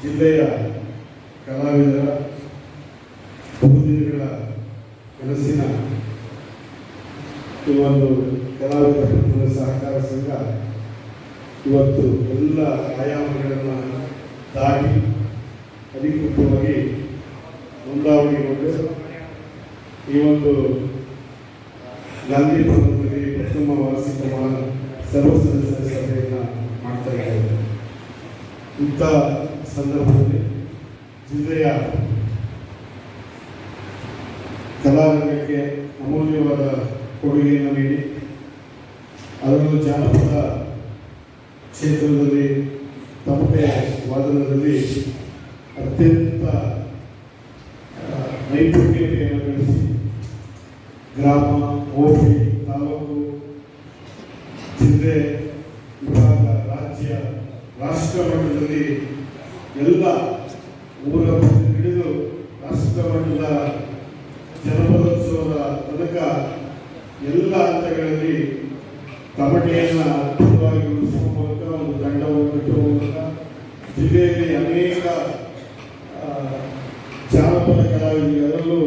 ಜಿಲ್ಲೆಯ ಕಲಾವಿದರ ಬಹುದಿನಗಳ ಕನಸಿನ ಈ ಒಂದು ಕಲಾವಿದರ ಸಹಕಾರ ಸಂಘ ಇವತ್ತು ಎಲ್ಲ ಆಯಾಮಗಳನ್ನು ದಾಟಿ ಅಧಿಕೃತವಾಗಿ ನೋಂದಾವಣೆಗೊಂಡು ಈ ಒಂದು ಗಾಂಧಿ ಭವನದಲ್ಲಿ ಪ್ರಥಮ ವಾರ್ಷಿಕ ಸರ್ವ ಸದಸ್ಯರ ಇಂಥ ಸಂದರ್ಭದಲ್ಲಿ ಜಿಲ್ಲೆಯ ಕಲಾರಂಗಕ್ಕೆ ಅಮೂಲ್ಯವಾದ ಕೊಡುಗೆಯನ್ನು ನೀಡಿ, ಅದರಲ್ಲೂ ಜಾನಪದ ಕ್ಷೇತ್ರದಲ್ಲಿ ತಮಟೆ ವಾದನದಲ್ಲಿ ಅತ್ಯಂತ ನೈಪುಣ್ಯತೆಯನ್ನು ಗಳಿಸಿ ಗ್ರಾಮ ಹೋಬಳಿ ತಾಲೂಕು ಎಲ್ಲ ಊರ ಹಿಡಿದು ರಾಷ್ಟ್ರ ಮಟ್ಟದ ಜನಪದೋತ್ಸವದ ತನಕ ಎಲ್ಲ ಹಂತಗಳಲ್ಲಿ ಕಬಡ್ಡಿಯನ್ನು ಅದ್ಭುತವಾಗಿ ಉಳಿಸುವ ಮೂಲಕ ಒಂದು ತಂಡವನ್ನು ಕಟ್ಟುವ ಮೂಲಕ ಜಿಲ್ಲೆಯಲ್ಲಿ ಅನೇಕ ಜಾನಪದ ಕಲಾವಿದರಿಗೆ ಅದರಲ್ಲೂ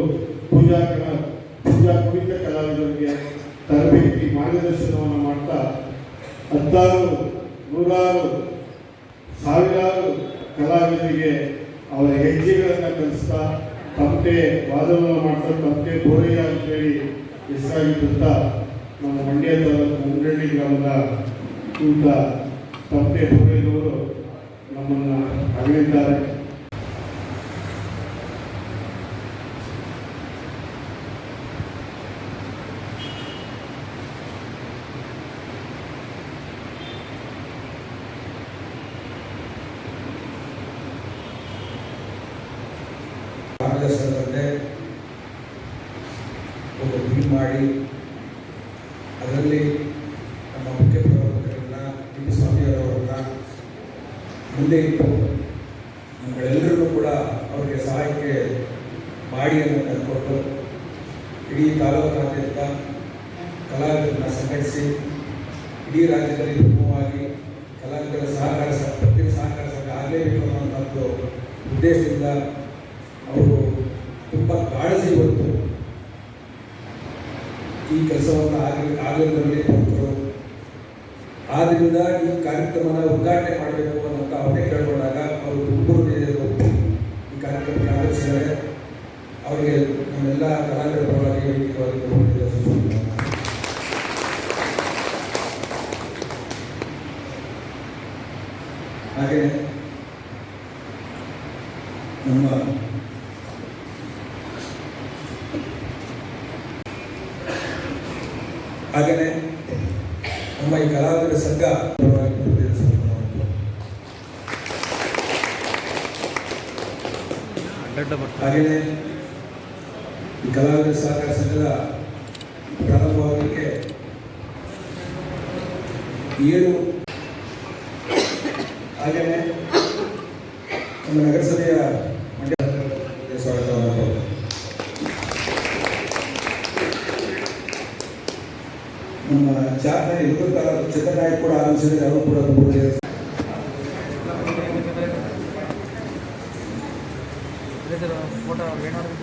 ಪೂಜಾ ಪೂಜಾ ಕುರಿತ ಕಲಾವಿದರಿಗೆ ತರಬೇತಿ ಮಾರ್ಗದರ್ಶನವನ್ನು ಮಾಡ್ತಾ ಹತ್ತಾರು, ನೂರಾರು, ಸಾವಿರಾರು ಕಲಾವಿದರಿಗೆ ಅವರ ಹೆಜ್ಜೆಗಳನ್ನು ಕಲಿಸ್ತಾ ತಪ್ಪೆ ವಾದವನ್ನು ಮಾಡ್ತಾ ತಪ್ಪೆ ಬೋರಯ್ಯ ಅಂತೇಳಿ ಹೆಸರಾಗಿದ್ದಂಥ ನಮ್ಮ ಮಂಡ್ಯ ತಾಲೂಕು ಮುಂಗಳ್ಳಿ ಗ್ರಾಮದ ಇಂಥ ತಪ್ಪೆ ಬೋರಯ್ಯನವರು ನಮ್ಮನ್ನು ಅಗಲಿದ್ದಾರೆ ಮಾರ್ಗದರ್ಶನದಂತೆ ಒಂದು ಟೀಮ್ ಮಾಡಿ ಅದರಲ್ಲಿ ನಮ್ಮ ಮುಖ್ಯ ಪ್ರವರ್ತಕರನ್ನ ಟಿ ಪಿ ಸ್ವಾಮಿಯವರವರನ್ನ ಮುಂದೆ ಇಟ್ಟು ನಮ್ಗಳೆಲ್ಲರಿಗೂ ಕೂಡ ಅವರಿಗೆ ಸಹಾಯಕ್ಕೆ ಬಾಡಿಯನ್ನು ತಂದುಕೊಟ್ಟು ಇಡೀ ತಾಲೂಕಿನಾದ್ಯಂತ ಕಲಾವಿದರನ್ನ ಸಂಘಟಿಸಿ ಇಡೀ ರಾಜ್ಯದಲ್ಲಿ ಪ್ರಮುಖವಾಗಿ ಕಲಾವಿದರ ಸಹಕಾರ ಸಂಘ ಪ್ರತಿ ಸಹಕಾರ ಸಂಘ ಆಗಲೇಬೇಕು ಅನ್ನೋ ಒಂದು ಉದ್ದೇಶದಿಂದ ಅವರು ತುಂಬ ಕಾಳಜಿ ಹೊತ್ತು ಈ ಕೆಲಸವನ್ನು ಆಗಲಿ ಆಗಲಿದ್ರಲ್ಲಿ ಕೊಟ್ಟರು ಆದ್ದರಿಂದ ಈ ಕಾರ್ಯಕ್ರಮನ ಉದ್ಘಾಟನೆ ಮಾಡಬೇಕು ಅನ್ನೋಂಥ ಅವರೇ ಕೇಳ್ಕೊಂಡಾಗ ಅವರು ಒಪ್ಪಿ ಈ ಕಾರ್ಯಕ್ರಮಕ್ಕೆ ಆಗಮಿಸಿದ್ದಾರೆ. ಅವರಿಗೆ ನಮ್ಮೆಲ್ಲ ಕಲಾವಿದರ ಪರವಾಗಿ ವೈಯಕ್ತಿಕವಾಗಿ ಬಹುಮಾನದ ಸೂಚನೆಗಳನ್ನು ಹಾಗೆಯೇ ನಮ್ಮ ಹಾಗೆಯೇ ನಮ್ಮ ಈ ಕಲಾವಿದರ ಸಂಘ ಹಾಗೆಯೇ ಈ ಕಲಾವಿದರ ಸಹಕಾರ ಸಂಘದ ಪ್ರಾರಂಭವಾಗಲಿಕ್ಕೆ ಏನು ಹಾಗೆಯೇ ನಮ್ಮ ನಗರಸಭೆಯ ನಮ್ಮ ಚಾರ್ನ ಇಬ್ಬರು ಚಿತ್ರನಾಯಕ್ ಕೂಡ ಆಗಮಿಸಿದರೆ ಅವರು ಕೂಡ ತುಂಬ ಫೋಟೋ ಏನಾದ್ರು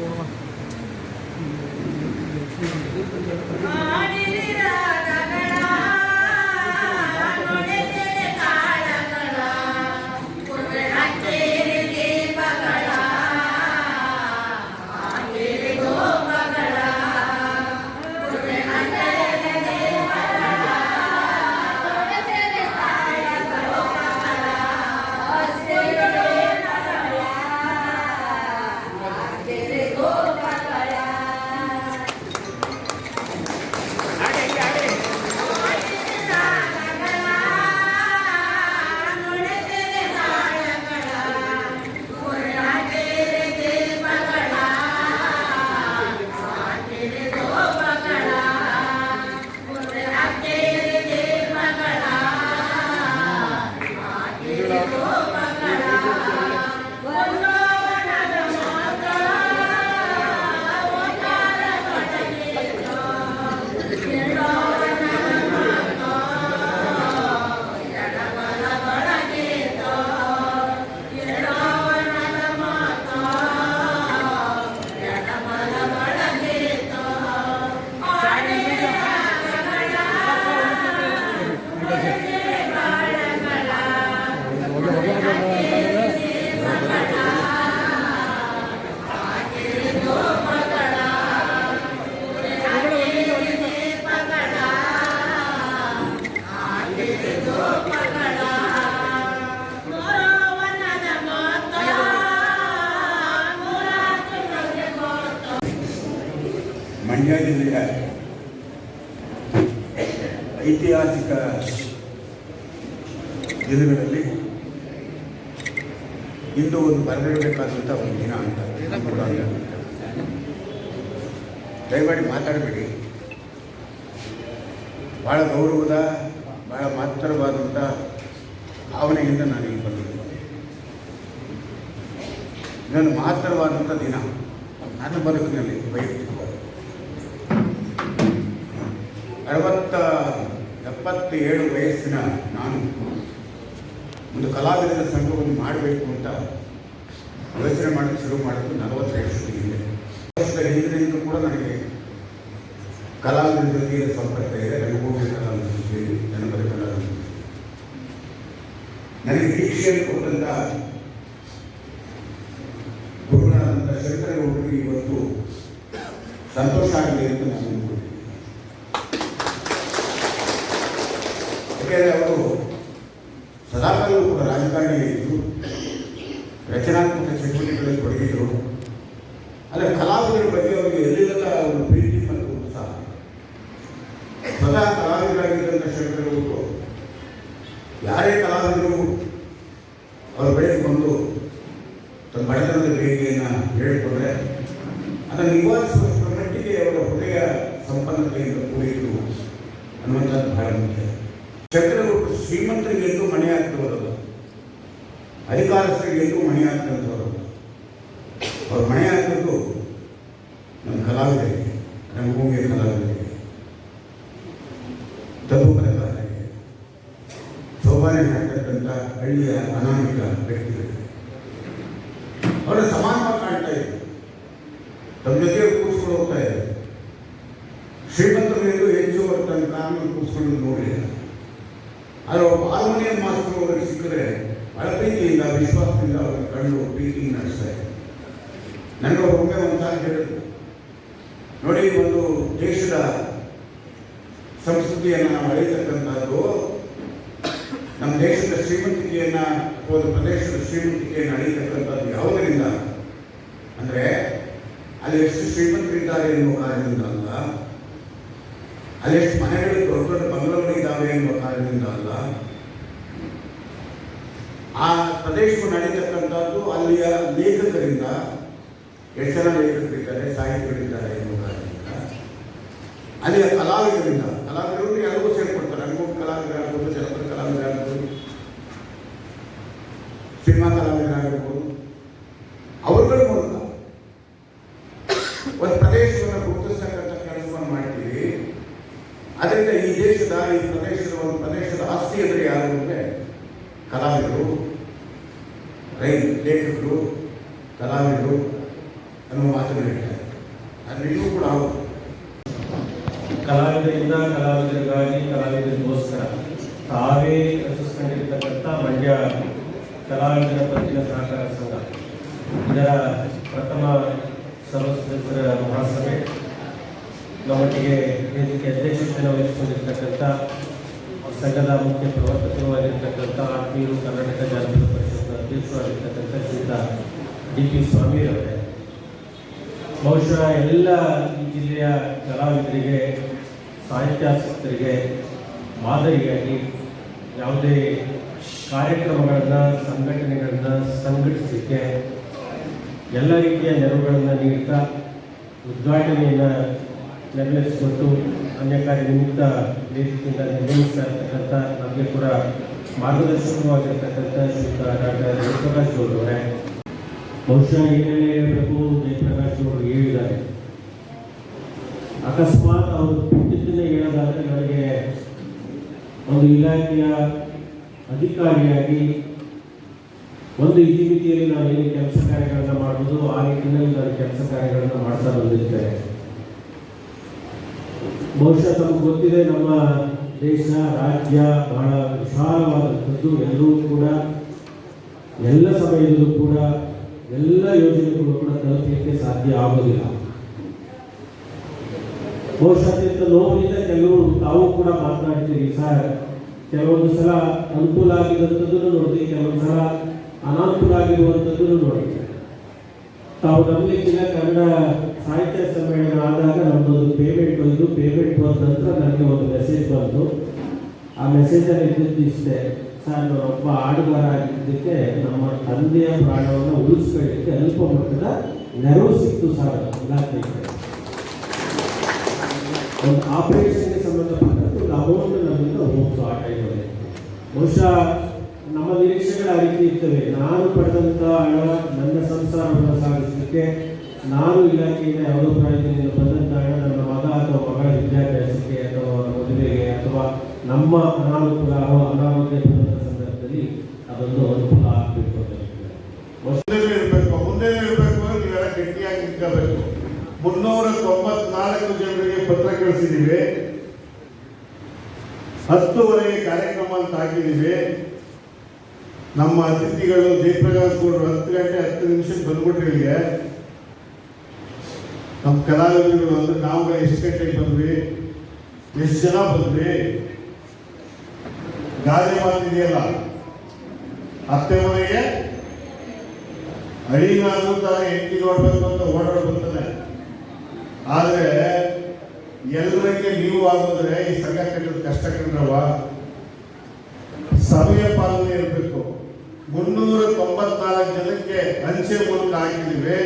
ಐತಿಹಾಸಿಕ ದಿನಗಳಲ್ಲಿ ಇಂದು ಒಂದು ಬರಲೇಬೇಕಾದಂಥ ಒಂದು ದಿನ ಅಂತ. ದಯಮಾಡಿ ಮಾತಾಡಬೇಡಿ. ಭಾಳ ಗೌರವದ ಭಾಳ ಮಹತ್ತರವಾದಂಥ ಭಾವನೆಯಿಂದ ನಾನು ಇಲ್ಲಿ ಬಂದಿದ್ದೆ ನನ್ನ ಮಹತ್ತರವಾದಂಥ ದಿನ. ನನ್ನ ಬದುಕಿನಲ್ಲಿ ವೈಯಕ್ತಿಕವಾಗಿ. ಅರವತ್ತ ಎಪ್ಪತ್ತೇಳು ವಯಸ್ಸಿನ ನಾನು ಒಂದು ಕಲಾವಿದರ ಸಂಘವನ್ನು ಮಾಡಬೇಕು ಅಂತ ಯೋಚನೆ ಮಾಡಲು ಶುರು ಮಾಡಿದ್ದು ನಲವತ್ತೈದು ಹಿಂದೆ. ವರ್ಷದ ಹಿಂದಿನಿಂದ ಕೂಡ ನನಗೆ ಕಲಾವಿದರ ಸಂಪರ್ಕ ಇದೆ. ಕಲಾವಿದರ ಜೊತೆ ಜನಪದ ಕಲಾವಿದ. ನನಗೆ ದೀಕ್ಷೆಯನ್ನು ಕೊಟ್ಟಂತ ಗುರುಗಳಾದಂಥ ಶಂಕರಗೌಡರಿಗೆ ಇವತ್ತು ಸಂತೋಷ ಆಗಲಿ ಅಂತ ನಾನು ಯಾಕೆಂದರೆ ಅವರು ಸದಾಕಾಲವೂ ಕೂಡ ರಾಜಕಾರಣಿಯಾಗಿದ್ದರು ರಚನಾತ್ಮಕ ಚಟುವಟಿಕೆಗಳಲ್ಲಿ ತೊಡಗಿದ್ರು. ಆದರೆ ಕಲಾವಿದರ ಬಗ್ಗೆ ಅವರಿಗೆ ಎಲ್ಲಿಲ್ಲದ ಒಂದು ಪ್ರೀತಿ ಮತ್ತು ಉತ್ಸಾಹ ಸ್ವತಃ ಕಲಾವಿದರಾಗಿದ್ದಂಥ ಶಂಕರಗೌಡರು ಯಾರೇ ಕಲಾವಿದರು ಅವರ ಬಳಿಗೆ ಬಂದು ತಮ್ಮ ಬಡತನದ ಬೇಡಿಕೆಯನ್ನು ಹೇಳಿಕೊಂಡ್ರೆ ಅದನ್ನು ನಿವಾರಿಸುವಷ್ಟರ ಶಂಕರಗೌಡರು ಶ್ರೀಮಂತರಿಗೆಂದು ಮನೆ ಹಾಕಿದವರಲ್ಲ ಅಧಿಕಾರಸ್ಥರಿಗೆಂದು ಮನೆ ಹಾಕಿದಂಥವರಲ್ಲ ಅವ್ರು ಮನೆ ಹಾಕಿದ್ದು ನಮ್ಮ ಕಲಾವಿದರಿಗೆ ನಮ್ಮ ಭೂಮಿಯ ಕಲಾವಿದರಿಗೆ ತದೂಪದಕಾರರಿಗೆ ಸೋಪಾನೆ ಹಾಕ್ತಕ್ಕಂಥ ಹಳ್ಳಿಯ ಅನಾಮಿಕ ವ್ಯಕ್ತಿಗಳಿಗೆ ಅವರ ಸಮಾನವಾಗಿ ಕಾಣ್ತಾ ಇದ್ರು ತಮ್ಮ ಜೊತೆ ಕೂರಿಸ್ಕೊಂಡು ಹೋಗ್ತಾ ಇದ್ರು ಶ್ರೀಮಂತರು ಹೆಚ್ಚು ಅವರ ತನ್ನ ಕಾನೂನು ಕೂರಿಸ್ಕೊಂಡು ನೋಡಲಿಲ್ಲ ಆದರೆ ಒಬ್ಬ ಹಾರ್ಮೋನಿಯಂ ಮಾಸ್ಟರ್ ಅವರಿಗೆ ಸಿಕ್ಕಿದ್ರೆ ಅಳತೆಯಿಂದ ಪ್ರೀತಿಯಿಂದ ವಿಶ್ವಾಸದಿಂದ ಅವರ ಕಣ್ಣು ಪ್ರೀತಿಯಿಂದ ನಡೆಸ್ತಾ ಇದ್ರು. ನನಗೆ ಒಮ್ಮೆ ಒಂದು ಸಾರಿ ಹೇಳಿದ್ರು. ನೋಡಿ, ಒಂದು ದೇಶದ ಸಂಸ್ಕೃತಿಯನ್ನು ನಾವು ಅಳೆಯತಕ್ಕಂಥದ್ದು, ನಮ್ಮ ದೇಶದ ಶ್ರೀಮಂತಿಕೆಯನ್ನು ಒಂದು ಪ್ರದೇಶದ ಶ್ರೀಮಂತಿಕೆಯನ್ನು ಅಳೆಯತಕ್ಕಂಥದ್ದು ಯಾವುದರಿಂದ? ಅಂದರೆ, ಅಲ್ಲಿ ಎಷ್ಟು ಶ್ರೀಮಂತರಿದ್ದಾರೆ ಎನ್ನುವ ಕಾರಣದಿಂದ ಅಲ್ಲ. ಅಲ್ಲಿ ಎಷ್ಟು ಮನೆಗಳು ದೊಡ್ಡ ದೊಡ್ಡ ಬಂಗಲಗಳಿದ್ದಾವೆ ಎನ್ನುವ ಕಾರಣದಿಂದ ಅಲ್ಲ. ಆ ಪ್ರದೇಶವು ನಡೀತಕ್ಕಂಥದ್ದು ಅಲ್ಲಿಯ ಲೇಖಕರಿಂದ ಎಷ್ಟು ಜನ ಲೇಖಕರಿದ್ದಾರೆ ಸಾಹಿತಿಗಳಿದ್ದಾರೆ ಕಾರಣದಿಂದ ಅಲ್ಲಿಯ ಕಲಾವಿದರಿಂದ ಕಲಾವಿದರು ಎಲ್ಲರೂ ಸೇರ್ಕೊಡ್ತಾರೆ ರಂಗೋಲಿ ಕಲಾವಿದರಾಗ್ಬೋದು ಜನಪದ ಕಲಾವಿದರಾಗ್ಬೋದು ಸಿನಿಮಾ ಕಲಾವಿದರಾಗಿರ್ಬೋದು ಅವರುಗಳ ಮೂಲಕ ಒಂದು ಪ್ರದೇಶವನ್ನು ಗುರುತಿಸ್ತಕ್ಕಂಥ ಕೆಲಸವನ್ನು ಮಾಡ್ತೀವಿ ಅದರಿಂದ ಈ ದೇಶದ ಈ ಪ್ರದೇಶದ ಒಂದು ಪ್ರದೇಶದ ಆಸ್ತಿ ಅಂದರೆ ಯಾರು ಅಂದರೆ ಕಲಾವಿದರು ರೈ, ಲೇಖಕರು, ಕಲಾವಿದರು ಅನ್ನುವ ಮಾತನ್ನು ಹೇಳ್ತಾರೆ. ಕೂಡ ಹೌದು. ಕಲಾವಿದರಿಂದ ಕಲಾವಿದರಿಗಾಗಿ ಕಲಾವಿದರಿಗೋಸ್ಕರ ತಾವೇ ರಚಿಸ್ಕೊಂಡಿರ್ತಕ್ಕಂಥ ಮಂಡ್ಯ ಕಲಾವಿದರ ಪತ್ತಿನ ಸಹಕಾರ ಸಂಘ. ಇದರ ಪ್ರಥಮ ಸರ್ವ ಸದಸ್ಯರ ಮಹಾಸಭೆ. ನಮ್ಮೊಟ್ಟಿಗೆ ವೇದಿಕೆ ಅಧ್ಯಕ್ಷತೆಯನ್ನು ವಹಿಸಿಕೊಂಡಿರ್ತಕ್ಕಂಥ ಸಂಘದ ಮುಖ್ಯ ಪ್ರವರ್ತಕರು ಆಗಿರ್ತಕ್ಕಂಥ ಆತ್ಮೀಯರು ಕರ್ನಾಟಕ ಜಾನಪದ ಪರಿಷತ್ ಅಧ್ಯಕ್ಷರು ಆಗಿರ್ತಕ್ಕಂಥ ಶ್ರೀಯುತ ಡಿ ಪಿ ಸ್ವಾಮಿಯವರೇ ಬಹುಶಃ ಎಲ್ಲ ಈ ಜಿಲ್ಲೆಯ ಕಲಾವಿದರಿಗೆ, ಸಾಹಿತ್ಯಾಸಕ್ತರಿಗೆ ಮಾದರಿಯಾಗಿ ಯಾವುದೇ ಕಾರ್ಯಕ್ರಮಗಳನ್ನು, ಸಂಘಟನೆಗಳನ್ನು ಸಂಘಟಿಸಲಿಕ್ಕೆ ಎಲ್ಲ ರೀತಿಯ ನೆರವುಗಳನ್ನು ನೀಡ್ತಾ ಉದ್ಘಾಟನೆಯನ್ನು ನೆರವೇರಿಸಿಕೊಟ್ಟು ಅನ್ಯ ಕಾರ್ಯ ನಿಮಿತ್ತ ವೇದಿಕೆಯಿಂದ ನಿರ್ಗಮಿಸ್ತಾ ಇರ್ತಕ್ಕಂಥ ನಮಗೆ ಕೂಡ ಮಾರ್ಗದರ್ಶಕವಾಗಿರ್ತಕ್ಕಂಥ ಶ್ರೀಯುತ ಡಾಕ್ಟರ್ ಜಯಪ್ರಕಾಶ್ ಅವರೇ ಬಹುಶಃ ಏನೇನೇ ಹೇಳಬೇಕು? ಜಯಪ್ರಕಾಶ್ ಅವರು ಹೇಳಿದ್ದಾರೆ. ಅಕಸ್ಮಾತ್ ಅವರು ಬಿಟ್ಟಿದ್ದನ್ನೇ ಹೇಳೋದಾದ್ರೆ ನನಗೆ ಒಂದು ಇಲಾಖೆಯ ಅಧಿಕಾರಿಯಾಗಿ ಒಂದು ಇತಿಮಿತಿಯಲ್ಲಿ ನಾವು ಏನು ಕೆಲಸ ಕಾರ್ಯಗಳನ್ನು ಮಾಡ್ಬೋದು, ಆ ರೀತಿಯಲ್ಲಿ ನಾನು ಕೆಲಸ ಕಾರ್ಯಗಳನ್ನು ಮಾಡ್ತಾ ಬಂದಿರ್ತೇನೆ. ಬಹುಶಃ ತಮಗೆ ಗೊತ್ತಿದೆ, ನಮ್ಮ ದೇಶ, ರಾಜ್ಯ ಬಹಳ ವಿಶಾಲವಾದಂಥದ್ದು. ಎಲ್ಲರೂ ಕೂಡ, ಎಲ್ಲ ಸಮಯದಲ್ಲೂ ಕೂಡ, ಎಲ್ಲ ಯೋಜನೆಗಳು ಕೂಡ ತಲುಪಲಿಕ್ಕೆ ಸಾಧ್ಯ ಆಗೋದಿಲ್ಲ. ಬಹುಶಃ ಅತ್ಯಂತ ನೋವಿನಿಂದ ಕೆಲವರು, ತಾವು ಕೂಡ ಮಾತನಾಡ್ತೀರಿ ಸರ್, ಕೆಲವೊಂದು ಸಲ ಅನುಕೂಲ ಆಗಿರುವಂಥದ್ದನ್ನು ನೋಡ್ತೀವಿ ಕೆಲವೊಂದು ಸಲ ಅನಾನುಕೂಲ ಆಗಿರುವಂಥದ್ದನ್ನು ನೋಡ್ತೀವಿ ತಾವು ನಂಬಲಿಕ್ಕಿಲ್ಲ ಕನ್ನಡ ಸಾಹಿತ್ಯ ಆದಾಗ ನಮ್ಮದೊಂದು ಪೇಮೆಂಟ್ ಬಂದು ಪೇಮೆಂಟ್ ಬಂದ ನಂತರ ನನಗೆ ಒಂದು ಮೆಸೇಜ್ ಬಂತು. ಆ ಮೆಸೇಜಲ್ಲಿ ಇದ್ದಿದ್ದು ಇಷ್ಟೇ. ಸರ್ ಒಬ್ಬ ಆಡುಗಾರ ಆಗಿದ್ದಕ್ಕೆ ನಮ್ಮ ತಂದೆಯ ಪ್ರಾಣವನ್ನು ಉಳಿಸ್ಕೊಳ್ಳಿಕ್ಕೆ ಅಲ್ಪ ಮಟ್ಟದ ನೆರವು ಸಿಕ್ತು ಸರ್ ಇಲಾಖೆಗೆ ಒಂದು ಆಪರೇಷನ್ಗೆ ಸಂಬಂಧಪಟ್ಟಂತೆ ಒಂದು ಅಮೌಂಟ್ ನಮ್ಮಿಂದ ಹೋಗ್ತು ಆ ಟೈಮಲ್ಲಿ ಬಹುಶಃ ನಮ್ಮ ನಿರೀಕ್ಷೆಗಳ ರೀತಿ ಇರ್ತವೆ. ನಾನು ಪಡೆದಂಥ ಹಣ, ನನ್ನ ಸಂಸಾರವನ್ನು ಸಾಗಿಸಲಿಕ್ಕೆ ನಾನು ಇಲಾಖೆಯಿಂದ ಯಾವುದೋ ಪ್ರಾಯದಿಂದ ಬಂದಂತಹ ಹಣ ನನ್ನ ಮಗ ಅಥವಾ ಮಗಳ ವಿದ್ಯಾಭ್ಯಾಸಕ್ಕೆ ಅಥವಾ ಮದುವೆಗೆ ಅಥವಾ ನಮ್ಮ ಅನಾನುಕೂಲ ಅನಾರೋಗ್ಯ ಬಂದಂಥ ಸಂದರ್ಭದಲ್ಲಿ ಅದೊಂದು ಅನುಕೂಲ ಆಗಬೇಕು ಅಂತ ಹೇಳ್ತಾರೆ. ಮುಂದೆ ಇರಬೇಕು ಮುಂದೆ ಇರಬೇಕು ನೀವೆಲ್ಲ ಗಟ್ಟಿಯಾಗಿ ನಿಂತಬೇಕು ಮುನ್ನೂರ ತೊಂಬತ್ನಾಲ್ಕು ಜನರಿಗೆ ಪತ್ರ ಕಳಿಸಿದ್ದೀವಿ. ಹತ್ತುವರೆಗೆ ಕಾರ್ಯಕ್ರಮ ಅಂತ ಹಾಕಿದ್ದೀವಿ. ನಮ್ಮ ಅತಿಥಿಗಳು ಜಯಪ್ರಕಾಶ್ ಗೌಡರು ಹತ್ತು ಗಂಟೆ ಹತ್ತು ನಿಮಿಷಕ್ಕೆ ಬಂದ್ಬಿಟ್ರಿ ಇಲ್ಲಿಗೆ. ನಮ್ಮ ಕಲಾವಿದರು ಅಂದ್ರೆ ನಾವು ಎಷ್ಟು ಗಂಟೆಗೆ ಬಂದ್ವಿ. ಎಷ್ಟು ಜನ ಬಂದ್ವಿ? ಗಾದೆ ಮಾತಿದೆಯಲ್ಲ ಅತ್ತೆ ಮನೆಗೆ ಅಳಿನಾದ್ರೂ ತರ ಹೆಂಡತಿ ನೋಡ್ಬೇಕು ಅಂತ ಓಡಾಡ್ ಬರ್ತಾನೆ ಆದ್ರೆ ಎಲ್ಲರಿಗೆ ನೀವು ಆಗೋದ್ರೆ ಈ ಸಂಘ ಕಟ್ಟದ ಕಷ್ಟ ಕಂಡ್ರವ ಸಮಯ ಪಾಲನೆ ಇರಬೇಕು. ಮುನ್ನೂರ ತೊಂಬತ್ನಾಲ್ಕು ಜನಕ್ಕೆ ಅಂಚೆ ಮೂಲಕ ಹಾಕಿದ್ದೀವಿ.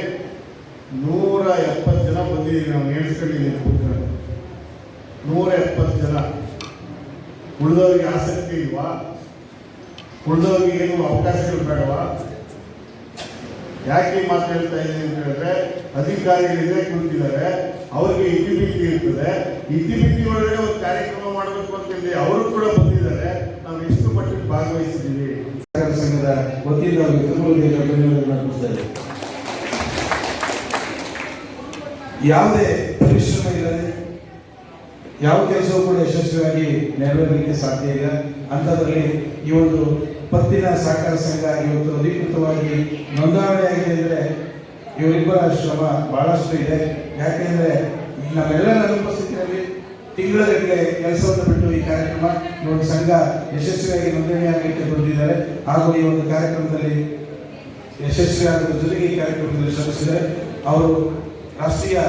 ನೂರ ಎಪ್ಪತ್ತು ಜನ ಬಂದಿದ್ದೀವಿ ನಾವು ನೇಮಿಸ್ಕೊಂಡಿದ್ದೀನಿ ಕೂತ್ಕೊಂಡು ನೂರ ಎಪ್ಪತ್ತು ಜನ. ಉಳಿದವ್ರಿಗೆ ಆಸಕ್ತಿ ಇಲ್ವಾ? ಉಳಿದವ್ರಿಗೆ ಏನು ಅವಕಾಶಗಳು ಬೇಡವಾ? ಯಾಕೆ ಮಾತಾಡ್ತಾ ಇದ್ದೀನಿ ಅಂತ ಹೇಳಿದ್ರೆ ಅಧಿಕಾರಿಗಳು ಇದೇ ಕುಳಿತಿದ್ದಾರೆ ಅವರಿಗೆ ಇತಿಮಿತಿ ಇರ್ತದೆ ಇತಿಮಿತಿ ಒಳಗಡೆ ಒಂದು ಕಾರ್ಯಕ್ರಮ ಮಾಡಬೇಕು ಅಂತೇಳಿ ಅವರು ಕೂಡ ಬಂದಿದ್ದಾರೆ ನಾವು ಎಷ್ಟು ಮಟ್ಟಿಗೆ ಭಾಗವಹಿಸಿದ್ದೀವಿ ಸಹಕಾರ ಸಂಘದ ವತಿಯಿಂದ ಅವರಿಗೆ ತುಂಬ ಹೃದಯದ ಧನ್ಯವಾದಗಳನ್ನು ಅರ್ಪಿಸ್ತಾರೆ ಯಾವುದೇ ಪರಿಶ್ರಮ ಇಲ್ಲದೆ, ಯಾವ ಕೆಲಸವೂ ಕೂಡ ಯಶಸ್ವಿಯಾಗಿ ನೆರವೇರಲಿಕ್ಕೆ ಸಾಧ್ಯ ಇಲ್ಲ. ಅಂಥದ್ರಲ್ಲಿ ಈ ಒಂದು ಪತ್ತಿನ ಸಹಕಾರ ಸಂಘ ಇವತ್ತು ಅಧಿಕೃತವಾಗಿ ನೋಂದಾವಣೆಯಾಗಿದೆ ಅಂದರೆ ಇವರಿಬ್ಬರ ಶ್ರಮ ಬಹಳಷ್ಟು ಇದೆ. ಯಾಕೆಂದರೆ ನಮ್ಮೆಲ್ಲರ ಅನುಪಸ್ಥಿತಿಯಲ್ಲಿ ತಿಂಗಳಗಟ್ಟಲೆ ಕೆಲಸವನ್ನು ಬಿಟ್ಟು ಈ ಕಾರ್ಯಕ್ರಮ ಒಂದು ಸಂಘ ಯಶಸ್ವಿಯಾಗಿ ನೋಂದಣಿಯಾಗಲಿಕ್ಕೆ ಬಂದಿದ್ದಾರೆ. ಹಾಗೂ ಈ ಒಂದು ಕಾರ್ಯಕ್ರಮದಲ್ಲಿ ಯಶಸ್ವಿಯಾಗುವ ಜೊತೆಗೆ ಈ ಕಾರ್ಯಕ್ರಮದಲ್ಲಿ ಶ್ರಮಿಸಿದ್ದಾರೆ. ಅವರು ರಾಷ್ಟ್ರೀಯ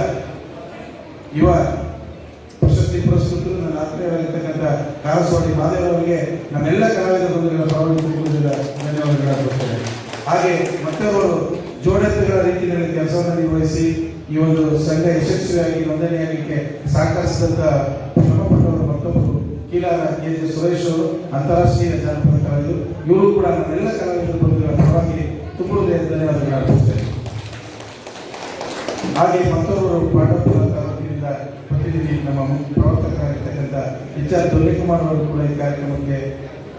ಯುವ ಪ್ರಶಸ್ತಿ ಪುರಸ್ಕೃತರು ನನ್ನ ಆತ್ಮೀಯರಾಗಿರ್ತಕ್ಕಂಥ ಕಾರಸ್ವಾಮಿ ಮಾದೇವ್ ಅವರಿಗೆ ನಮ್ಮೆಲ್ಲ ಕಲಾವಿದ ಬಂಧುಗಳ ಪರವಾಗಿ ಧನ್ಯವಾದಗಳಾಗುತ್ತೇನೆ ಹಾಗೆ ಮತ್ತವರು ಜೋಡೆತ್ತುಗಳ ರೀತಿಯಲ್ಲಿ ಕೆಲಸವನ್ನು ನಿರ್ವಹಿಸಿ ಈ ಒಂದು ಸಂಘ ಯಶಸ್ವಿಯಾಗಿ ನೋಂದಣಿಯಾಗಲಿಕ್ಕೆ ಸಹಕರಿಸಿದಂಥ ಶ್ರಮಪಟ್ಟವರು ಮತ್ತೊಬ್ಬರು ಕೀಲಾರ ಕೆ ಜೆ ಸುರೇಶ್ ಅವರು, ಅಂತಾರಾಷ್ಟ್ರೀಯ ಜಾನಪದ ಕಲಾವಿದರು. ಇವರು ಕೂಡ ನಮ್ಮೆಲ್ಲ ಕಲಾವಿದರ ಬಂಧುಗಳ ಪರವಾಗಿ ತುಂಬ ಧನ್ಯವಾದಗಳು ಹಾಗೆ ಮತ್ತೊಬ್ಬರು ಪಾಂಡವಪುರ ತಾಲೂಕಿನಿಂದ ಪ್ರತಿನಿಧಿ ನಮ್ಮ ಪ್ರವರ್ತಕರಾಗಿರ್ತಕ್ಕಂಥ ಎಚ್ ಆರ್ ದೊರೆಕುಮಾರ್ ಅವರು ಕೂಡ ಈ ಕಾರ್ಯಕ್ರಮಕ್ಕೆ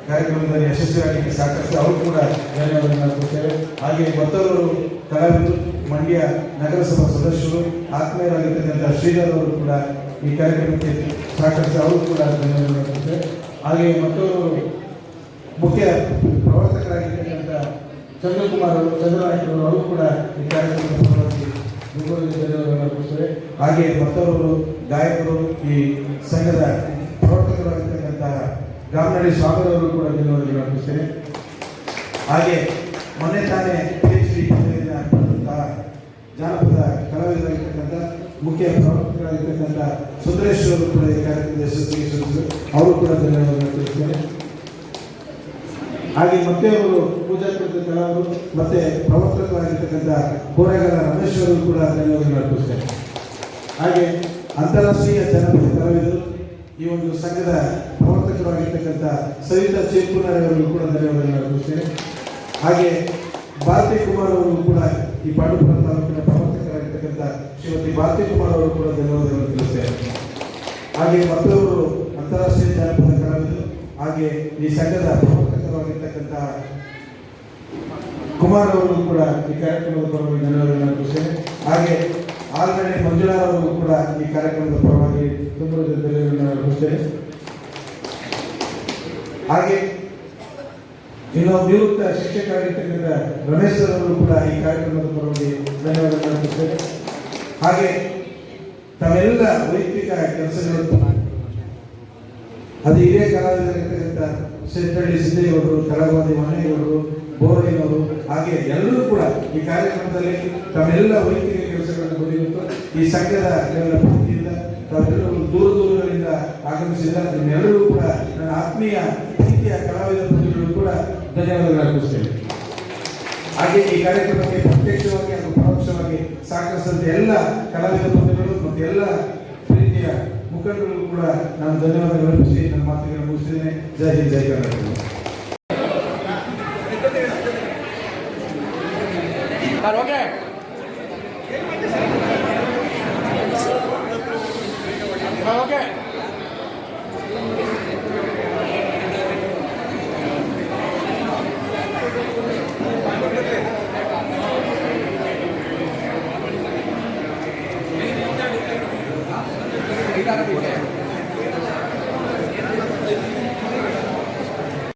ಕಾರ್ಯಕ್ರಮದಲ್ಲಿ ಯಶಸ್ವಿಯಾಗಿ ಸಾಕಷ್ಟು ಅವರು ಕೂಡ ಧನ್ಯವಾದಗಳನ್ನು ಅರ್ಪಿಸ್ತೇವೆ ಹಾಗೆ ಮತ್ತೊಬ್ಬರು ಕಲಾವಿದರು ಮಂಡ್ಯ ನಗರಸಭಾ ಸದಸ್ಯರು, ಆತ್ಮೀಯರಾಗಿರ್ತಕ್ಕಂಥ ಶ್ರೀಧರ್ ಅವರು ಕೂಡ ಈ ಕಾರ್ಯಕ್ರಮಕ್ಕೆ ಸಾಕಷ್ಟು ಅವರು ಕೂಡ ಧನ್ಯವಾದಗಳನ್ನು ಅರ್ಪಿಸ್ತೇವೆ ಹಾಗೆ ಮತ್ತೊಬ್ಬರು ಮುಖ್ಯ ಪ್ರವರ್ತಕರಾಗಿರ್ತಕ್ಕಂಥ ಚಂದ್ರಕುಮಾರ್ ಅವರು, ಚಂದ್ರನಾಯ್ಕ ಅವರು ಕೂಡ ಈ ಕಾರ್ಯಕ್ರಮದ ಹಾಗೆ ಭಕ್ತರವರು ಗಾಯಕರು ಈ ಸಂಘದ ಪ್ರವರ್ತಕರಾಗಿರ್ತಕ್ಕಂತಹ ಗಾಮನಹಳ್ಳಿ ಸ್ವಾಮಿಯವರು ಕೂಡ ಅರ್ಪಿಸ್ತೇನೆ ಹಾಗೆ ಮೊನ್ನೆ ತಾನೇ ಪಿ ಎಚ್ ಡಿ ಪದವಿಯನ್ನು ಪಡೆದಂತಹ ಜಾನಪದ ಕಲಾವಿದರಾಗಿರ್ತಕ್ಕಂಥ ಮುಖ್ಯ ಪ್ರವರ್ತಕರಾಗಿರ್ತಕ್ಕಂಥ ಸುಂದರೇಶ್ವರ ಕೂಡ ಈ ಕಾರ್ಯಕ್ರಮದ ಯಶಸ್ವಿಗೆ ಅವರು ಕೂಡ ತಿಳಿಸ್ತೇನೆ ಹಾಗೆ ಮತ್ತೆ ಅವರು ಪೂಜಾ ಕಲಾವಿದರು, ಮತ್ತೆ ಪ್ರವರ್ತಕರಾಗಿರ್ತಕ್ಕಂಥ ಕೋರೆಗಾರ ರಮೇಶ್ವರರು ಅವರು ಕೂಡ ಧನ್ಯವಾದಗಳು ಅರ್ಪಿಸ್ತಾರೆ. ಹಾಗೆ ಅಂತಾರಾಷ್ಟ್ರೀಯ ಜನಪದ ಕಲಾವಿದರು, ಈ ಒಂದು ಸಂಘದ ಪ್ರವರ್ತಕರಾಗಿರ್ತಕ್ಕಂಥ ಸವಿತಾ ಚೇಪುನಾರಿಯವರು ಕೂಡ ಧನ್ಯವಾದಗಳನ್ನು ಅರ್ಪಿಸ್ತೇನೆ ಹಾಗೆ ಭಾರತಿ ಕುಮಾರ್ ಅವರು ಕೂಡ ಈ ಪಾಂಡುಪುರ ತಾಲೂಕಿನ ಪ್ರವರ್ತಕರಾಗಿರ್ತಕ್ಕಂಥ ಶ್ರೀಮತಿ ಭಾರತಿ ಕುಮಾರ್ ಅವರು ಕೂಡ ಧನ್ಯವಾದಗಳನ್ನು ತಿಳಿಸ್ತೇನೆ ಹಾಗೆ ಮತ್ತೊಬ್ಬರು ಅಂತಾರಾಷ್ಟ್ರೀಯ ಜಾನಪದ ಕಲಾವಿದರು, ಹಾಗೆ ಈ ಸಂಘದ ಪ್ರವರ್ತಕರಾಗಿರ್ತಕ್ಕಂಥ ಕುಮಾರ್ ಅವರು ಕೂಡ ಈ ಕಾರ್ಯಕ್ರಮದ ಪರವಾಗಿ ಧನ್ಯವಾದಗಳನ್ನು ಅರ್ಪಿಸ್ತೇನೆ ಹಾಗೆ ಆಲ್ರೆಡಿ ಮಂಜುಳಾ ಅವರು ಕೂಡ ಈ ಕಾರ್ಯಕ್ರಮದ ಪರವಾಗಿ ತುಂಬ ಧನ್ಯವಾದಗಳನ್ನು ಅರ್ಪಿಸ್ತೇನೆ ಹಾಗೆ ಇನ್ನು ನಿವೃತ್ತ ಶಿಕ್ಷಕರಾಗಿರ್ತಕ್ಕಂಥ ರಮೇಶ್ ಸರ್ ಅವರು ಕೂಡ ಈ ಕಾರ್ಯಕ್ರಮದ ಪರವಾಗಿ ಧನ್ಯವಾದ ಅರ್ಪಿಸ್ತೇನೆ ಹಾಗೆ ತಮ್ಮೆಲ್ಲ ವೈಯಕ್ತಿಕ ಕೆಲಸಗಳು ಅದು ಹಿರಿಯ ಕಲಾವಿದರಿರ್ತಕ್ಕಂಥ ಸೆಂಟ್ರಲ್ ಸಿದ್ದೇಗೌಡರು ಕಲಾವಾದಿ ಮನೆಯವರು, ಬೋರಯ್ಯನವರು, ಹಾಗೆ ಎಲ್ಲರೂ ಕೂಡ ಈ ಕಾರ್ಯಕ್ರಮದಲ್ಲಿ ತಮ್ಮೆಲ್ಲ ವೈಯಕ್ತಿಕ ಕೆಲಸಗಳನ್ನು ಈ ಸಂಘದ ಪ್ರೀತಿಯಿಂದ ತಾವೆಲ್ಲರೂ ದೂರ ದೂರಗಳಿಂದ ಆಗಮಿಸಿದ ನಿಮ್ಮೆಲ್ಲರೂ ಕೂಡ ನನ್ನ ಆತ್ಮೀಯ ಪ್ರೀತಿಯ ಕಲಾವಿದ ಪ್ರತಿಗಳು ಕೂಡ ಧನ್ಯವಾದಗಳು ಅರ್ಪಿಸ್ತೇನೆ. ಹಾಗೆ ಈ ಕಾರ್ಯಕ್ರಮಕ್ಕೆ ಪ್ರತ್ಯಕ್ಷವಾಗಿ ಹಾಗೂ ಪರೋಕ್ಷವಾಗಿ ಸಹಕರಿಸಿದಂತೆ ಎಲ್ಲ ಕಲಾವಿದ ಪ್ರತಿಗಳು ಮತ್ತು ಎಲ್ಲ ಮುಖಂಡರು ಕೂಡ ನಾನು ಧನ್ಯವಾದಗಳು ಅರ್ಪಿಸಿ ನನ್ನ ಮಾತುಗಳನ್ನು ಮುಗಿಸಿದ್ದೇನೆ ಜೈ ಹಿಂದ್ ಜೈ ಕರ್ನಾಟಕ.